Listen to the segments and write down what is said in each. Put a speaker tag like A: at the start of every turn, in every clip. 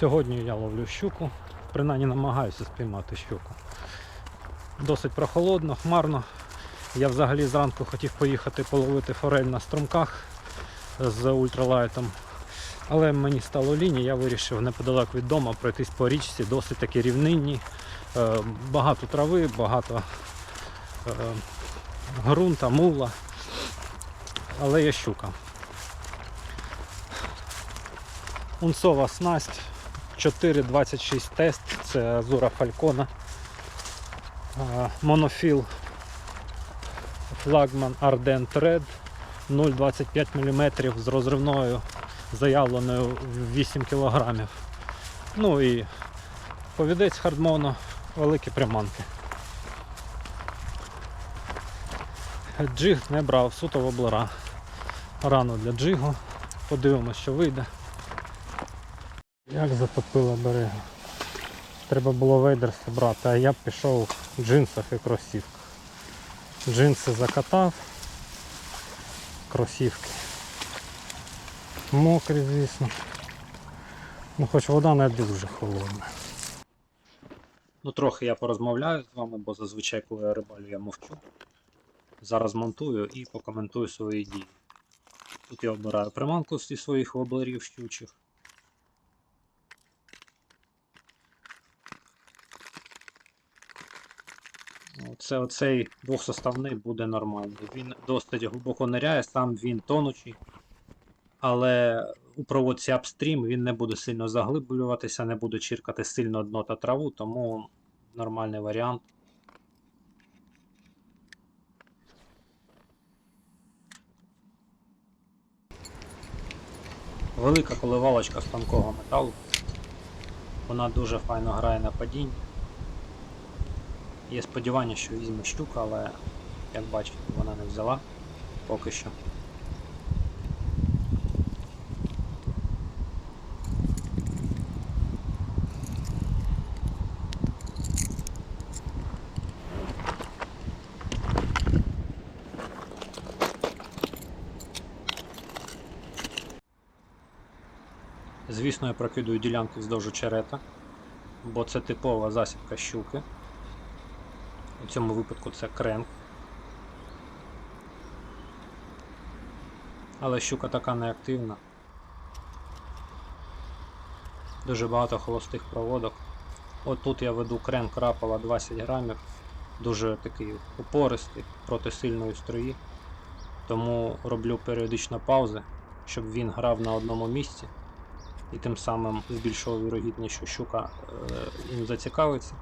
A: Сьогодні я ловлю щуку, принаймні намагаюся спіймати щуку. Досить прохолодно, хмарно. Я взагалі зранку хотів поїхати половити форель на струмках з ультралайтом. Але мені стало ліні, я вирішив неподалек від дому пройтись по річці, досить таки рівнинні. Е, Багато трави, багато е, ґрунта, мула. Але є щука. Унцова снасть 4,26 тест, це Азура Фалькона. Монофіл флагман Ardent Red 0,25 мм з розривною заявленою в 8 кг. Ну і повідець хардмоно, великі приманки. Джиг не брав, суто воблера. Рано для джигу. Подивимось, що вийде. Як затопило берега. Треба було вейдерси брати, а я б пішов в джинсах і кросівках. Джинси закатав, кросівки. Мокрі, звісно. Ну хоч вода не дуже холодна. Ну трохи я порозмовляю з вами, бо зазвичай, коли я рибалю, я мовчу. Зараз монтую і покоментую свої дії. Тут я обираю приманку зі своїх воблерів щучих. Це оцей двохсоставний буде нормальний. Він досить глибоко ниряє, сам він тонучий. Але у проводці апстрім він не буде сильно заглиблюватися, не буде чіркати сильно дно та траву, тому нормальний варіант. Велика коливалочка з тонкого металу. Вона дуже файно грає на падінні. Є сподівання, що візьме щука, але як бачите, вона не взяла поки що. Звісно, я прокидую ділянки вздовж очерета, бо це типова засідка щуки. У цьому випадку це кренк. Але щука така неактивна. Дуже багато холостих проводок. От тут я веду кренк рапала 20 грамів. Дуже такий упористий проти сильної струї. Тому роблю періодично паузи, щоб він грав на одному місці і тим самим збільшував вірогідність, що щука е, їм зацікавиться.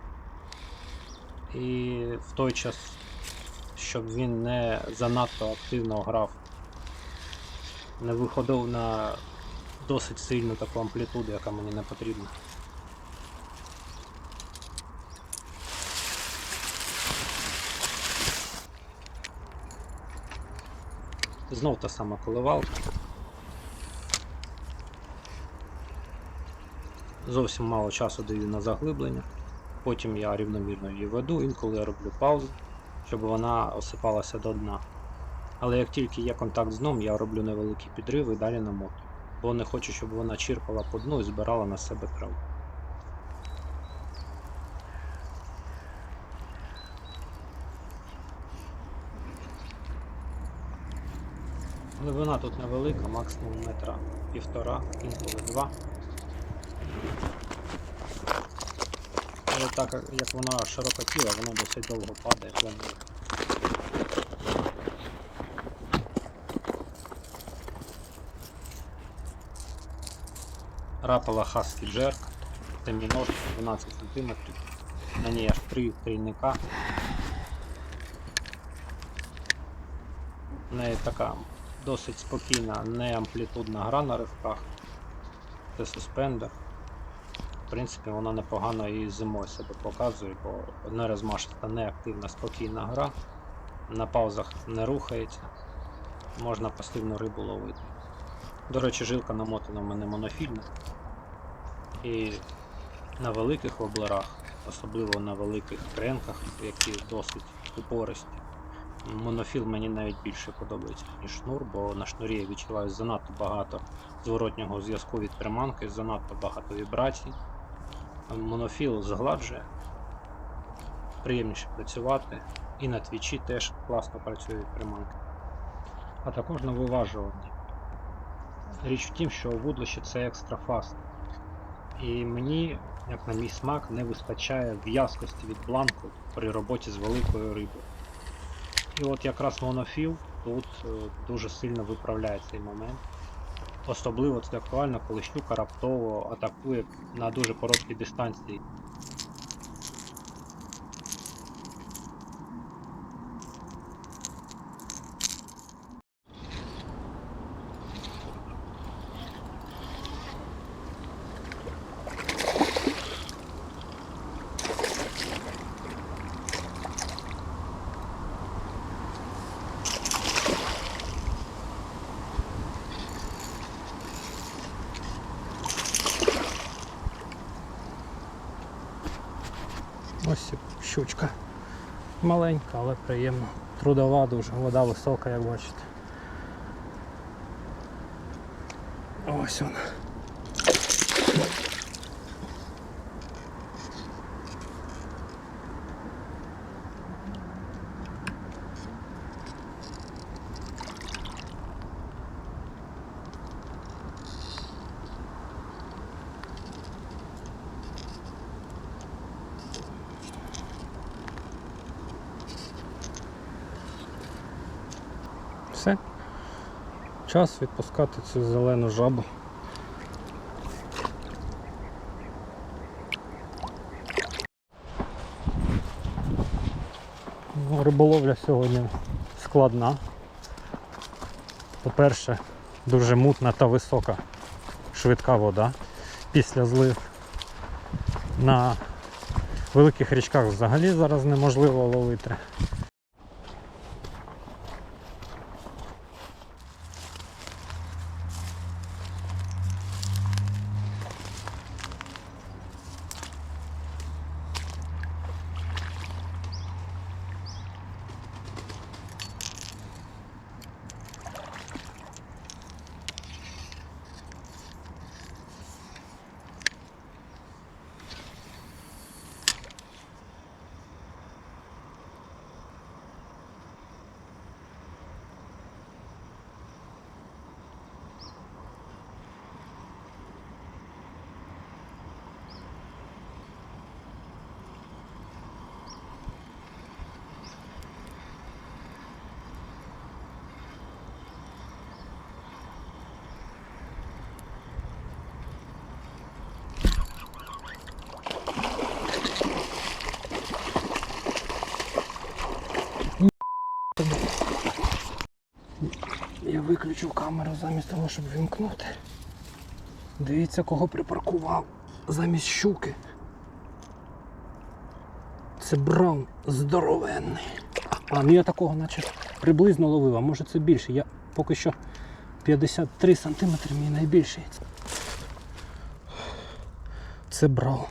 A: І в той час, щоб він не занадто активно грав, не виходив на досить сильну таку амплітуду, яка мені не потрібна. Знов та сама коливалка. Зовсім мало часу даю на заглиблення. Потім я рівномірно її веду, інколи я роблю паузу, щоб вона осипалася до дна. Але як тільки є контакт з дном, я роблю невеликі підриви і далі намотую. Бо не хочу, щоб вона чірпала по дну і збирала на себе траву. Глибина тут невелика, максимум метра півтора, інколи два. Але так як- вона широкотіла, воно досить довго падає, планує. Рапала Husky Jerk, це міножка 12 см. На ній аж три трійника. В неї така досить спокійна, не амплітудна гра на ривках. Це суспендер. В принципі, вона непогано і зимою себе показує, бо не розмашиста, неактивна, спокійна гра. На паузах не рухається. Можна пасивну рибу ловити. До речі, жилка намотана в мене монофільна. І на великих воблерах, особливо на великих кренках, які досить упористі, Монофіл мені навіть більше подобається, ніж шнур, бо на шнурі я відчуваю занадто багато зворотнього зв'язку від приманки, занадто багато вібрацій. Монофіл згладжує, приємніше працювати. І на твічі теж класно працює від приманки. А також на виважуванні. Річ в тім, що вудлище це екстра фаст. І мені, як на мій смак, не вистачає в'язкості від бланку при роботі з великою рибою. І от якраз монофіл тут е, дуже сильно виправляє цей момент. Особливо це актуально, коли щука раптово атакує на дуже короткій дистанції. Ось і щучка. Маленька, але приємна. Трудова дуже, вода висока, як бачите. Ось вона. Все. Час відпускати цю зелену жабу. Риболовля сьогодні складна. По-перше, дуже мутна та висока швидка вода після злив. На великих річках взагалі зараз неможливо ловити. Я виключив камеру замість того, щоб вімкнути. Дивіться, кого припаркував замість щуки. Це браун здоровенний. А, ну я такого наче приблизно ловив, а може це більше. Я поки що 53 сантиметри мій найбільший. Це браун.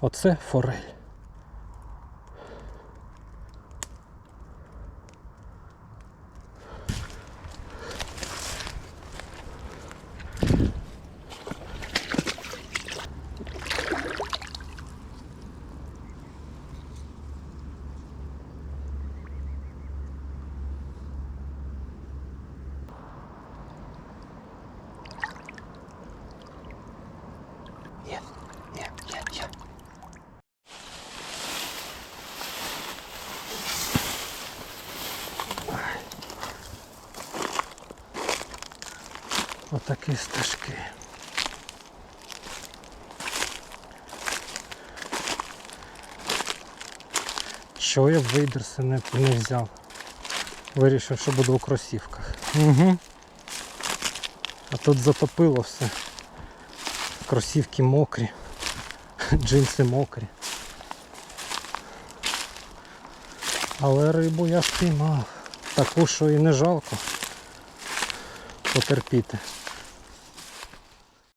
A: Оце форель. Є, є, є, є. Отакі стежки. Чого я вейдерси не, не взяв? Вирішив, що буду у кросівках. Угу. А тут затопило все. Кросівки мокрі, джинси мокрі. Але рибу я спіймав. Таку, що і не жалко потерпіти.